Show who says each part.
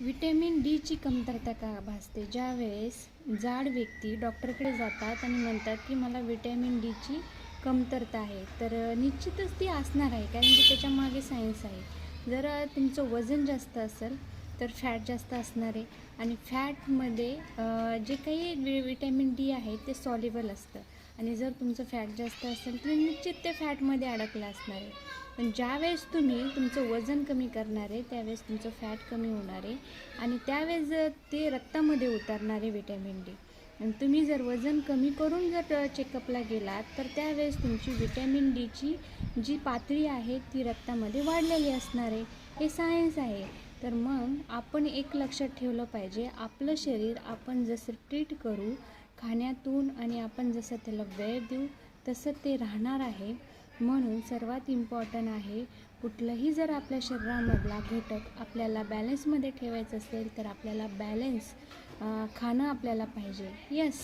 Speaker 1: Vitamin डीची कमतरता का भासते? ज्यावेळेस जाड व्यक्ती डॉक्टरकडे जातात आणि म्हणतात की मला व्हिटॅमिन डीची कमतरता आहे. तर निश्चितच ती असणार आहे कारण की त्याच्यामागे सायन्स आहे. जर तुमचं वजन जास्त असेल तर फॅट जास्त असणार आहे. आणि फॅटमध्ये जे काही विटॅमिन डी आहे ते सॉलिबल असतं. आणि जर तुमचं फॅट जास्त असेल तर निश्चित ते फॅटमध्ये अडकलं असणार आहे. पण ज्यावेळेस तुम्ही तुमचं वजन कमी करणार आहे त्यावेळेस तुमचं फॅट कमी होणार आहे आणि त्यावेळेस ते रक्तामध्ये उतरणार आहे विटॅमिन डी आणि तुम्ही जर वजन कमी करून जर चेकअपला गेलात तर त्यावेळेस तुमची विटॅमिन डीची जी पातळी आहे ती रक्तामध्ये वाढलेली असणार आहे. हे सायन्स आहे. तर मग आपण एक लक्षात ठेवलं पाहिजे आपलं शरीर आपण जसं ट्रीट करू खाण्यातून आणि आपण जसं त्याला वेळ देऊ तसं ते राहणार आहे. म्हणून सर्वात इम्पॉर्टंट आहे कुठलंही जर आपल्या शरीरामधला घटक आपल्याला बॅलन्समध्ये ठेवायचं असेल तर आपल्याला बॅलन्स खाणं आपल्याला पाहिजे. येस